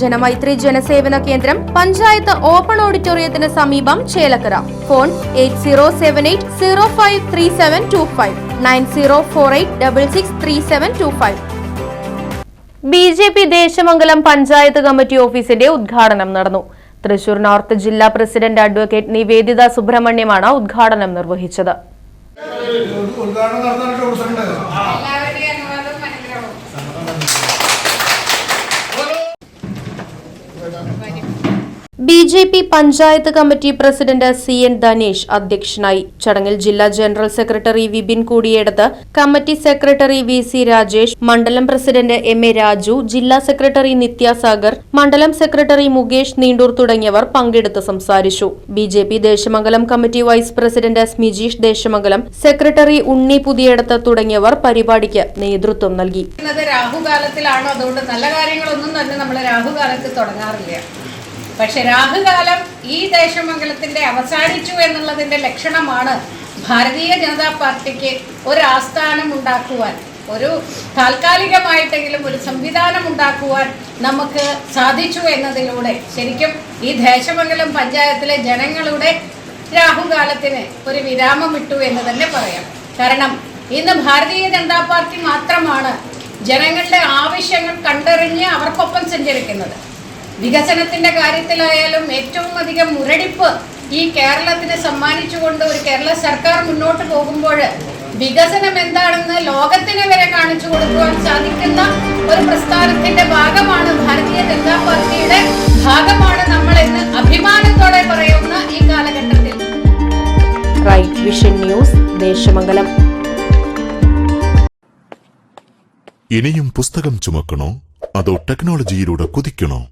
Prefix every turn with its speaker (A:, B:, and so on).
A: ജനമൈത്രി ജനസേവന കേന്ദ്രം പഞ്ചായത്ത് ഓപ്പൺ ഓഡിറ്റോറിയത്തിന് സമീപം Chelakkara. Phone eight zero seven eight zero five three seven two five nine zero four eight double six three seven two five. B J P Desamangalam panchayat committee ഓഫീസിന്റെ ഉദ്ഘാടനം നടന്നു. Thrissur north ജില്ലാ president advocate Nivedita സുബ്രഹ്മണ്യമാണ് ഉദ്ഘാടനം നിർവഹിച്ചത്. B J P panchayat committee president C N Dhanesh അധ്യക്ഷനായി. ചടങ്ങിൽ ജില്ലാ general secretary Vipin കൂടിയെടുത്ത് committee secretary V C Rajesh മണ്ഡലം പ്രസിഡന്റ് എം എ രാജു ജില്ലാ സെക്രട്ടറി നിത്യാസാഗർ മണ്ഡലം സെക്രട്ടറി മുകേഷ് നീണ്ടൂർ തുടങ്ങിയവർ പങ്കെടുത്ത് സംസാരിച്ചു. B J P Desamangalam committee vice president Smijeesh Desamangalam secretary Unni Puthiyadath തുടങ്ങിയവർ പരിപാടിക്ക് നേതൃത്വം നൽകി.
B: രാഹുകാലത്തിലാണോ? അതുകൊണ്ട് നല്ല കാര്യങ്ങളൊന്നും തന്നെ നമ്മൾ രാഹുകാലത്ത് തുടങ്ങാറില്ല. പക്ഷെ രാഹുകാലം ഈ ദേശമംഗലത്തിന്റെ അവസാനിച്ചു എന്നുള്ളതിന്റെ ലക്ഷണമാണ് ഭാരതീയ ജനതാ പാർട്ടിക്ക് ഒരു ആസ്ഥാനം ഉണ്ടാക്കുവാൻ ഒരു താൽക്കാലികമായിട്ടെങ്കിലും ഒരു സംവിധാനം ഉണ്ടാക്കുവാൻ നമുക്ക് സാധിച്ചു എന്നതിലൂടെ ശരിക്കും ഈ ദേശമംഗലം പഞ്ചായത്തിലെ ജനങ്ങളുടെ രാഹുകാലത്തിന് ഒരു വിരാമം ഇട്ടു എന്ന് തന്നെ പറയാം. കാരണം ഇന്ന് ഭാരതീയ ജനതാ പാർട്ടി മാത്രമാണ് ജനങ്ങളുടെ ആവശ്യങ്ങൾ കണ്ടറിഞ്ഞ് അവർക്കൊപ്പം സഞ്ചരിക്കുന്നത്. വികസനത്തിന്റെ കാര്യത്തിലായാലും ഏറ്റവും അധികം മുരടിപ്പ് ഈ കേരളത്തിന് സമ്മാനിച്ചുകൊണ്ട് ഒരു കേരള സർക്കാർ മുന്നോട്ട് പോകുമ്പോൾ വികസനം എന്താണെന്ന് ലോകത്തിന് വരെ കാണിച്ചു കൊടുക്കുവാൻ സാധിക്കുന്ന ഒരു പ്രസ്ഥാനത്തിന്റെ ഭാഗമാണ് ഭാരതീയ ജനതാ പാർട്ടിയുടെ ഭാഗമാണ് നമ്മൾ എന്ന് അഭിമാനത്തോടെ പറയുന്ന ഈ കാലഘട്ടത്തിൽ.
A: Right vision news Desamangalam.
C: ഇനിയും പുസ്തകം ചുമക്കണോ? അതോ ടെക്നോളജിയിലൂടെ കുതിക്കണോ?